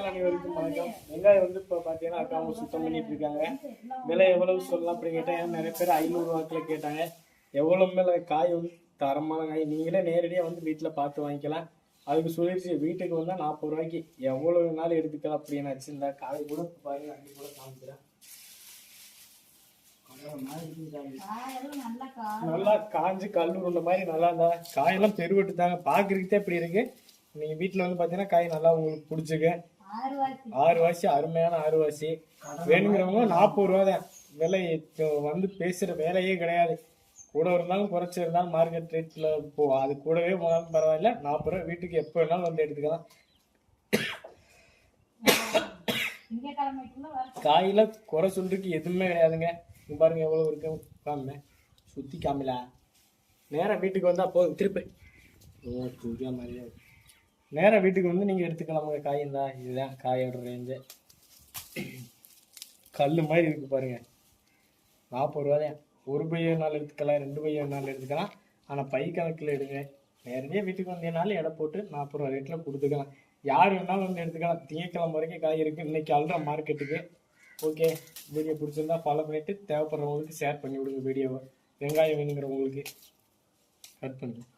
அனைவருக்கும் வணக்கம் வெங்காயம் வந்து இப்போ பார்த்தீங்கன்னா அக்கா அவங்க சுத்தம் பண்ணிட்டு இருக்காங்க. விலை எவ்வளவு சொல்லலாம் அப்படி கேட்டேன் ஏன்னா நிறைய பேர் ஐநூறு கேட்டாங்க. எவ்வளோ மேலே காய் வந்து தரமான காய்? நீங்களே நேரடியாக வந்து வீட்டில் பார்த்து வாங்கிக்கலாம். அதுக்கு சொல்லிடுச்சு வீட்டுக்கு வந்தால் நாற்பது ரூபாய்க்கு எவ்வளோ நாள் எடுத்துக்கலாம் அப்படின்னு வச்சிருந்தா காய் கூட பாருங்க அங்கே கூட காமிக்கிறேன். நல்லா காஞ்சு கல் உருண்ட மாதிரி நல்லா இருந்தா காயெல்லாம் பெருவிட்டு தாங்க. பார்க்குறதுக்கே இப்படி இருக்கு. நீங்கள் வீட்டில் வந்து பார்த்தீங்கன்னா காய் நல்லா உங்களுக்கு பிடிச்சிருக்கு. ஆறு வாசி அருமையான ஆறு வாசி வேணுங்கிறவங்க நாற்பது ரூபா தான். விலை வந்து பேசுற வேலையே கிடையாது. கூட இருந்தாலும் குறைச்சி இருந்தாலும் மார்க்கெட் ரேட்ல போ அது கூடவே போனாலும் பரவாயில்ல. நாற்பது ரூபா வீட்டுக்கு எப்போ வேணாலும் வந்து எடுத்துக்கலாம். காயில குறை சொல்றதுக்கு எதுவுமே கிடையாதுங்க. இங்க பாருங்க எவ்வளவு இருக்கு. காம சுத்தி காமிலா. நேரா வீட்டுக்கு வந்தா போதும். திருப்பி. மாதிரியா நேராக வீட்டுக்கு வந்து நீங்கள் எடுத்துக்கலாமுங்க உங்கள் இருந்தா இதுதான் காயோட ரேஞ்சு கல் மாதிரி இருக்குது பாருங்கள் நாற்பது ரூபா தான். ஒரு பை நாள் எடுத்துக்கலாம் ரெண்டு பை நாள் எடுத்துக்கலாம். ஆனால் பை கணக்கில் எடுங்க. நேரடியாக வீட்டுக்கு வந்தீங்கனாலும் எடை போட்டு நாற்பது ரூபா ரேட்டில் கொடுத்துக்கலாம். யார் வேணாலும் வந்து எடுத்துக்கலாம். திங்கக்கிழமை வரைக்கும் காய் இருக்குது இன்றைக்கி அல்ற மார்க்கெட்டுக்கு ஓகே வீடியோ பிடிச்சிருந்தா ஃபாலோ பண்ணிவிட்டு தேவைப்படுறவங்களுக்கு ஷேர் பண்ணி விடுங்க வீடியோவை வெங்காயம் வேணுங்கிறவங்களுக்கு கட் பண்ணுங்க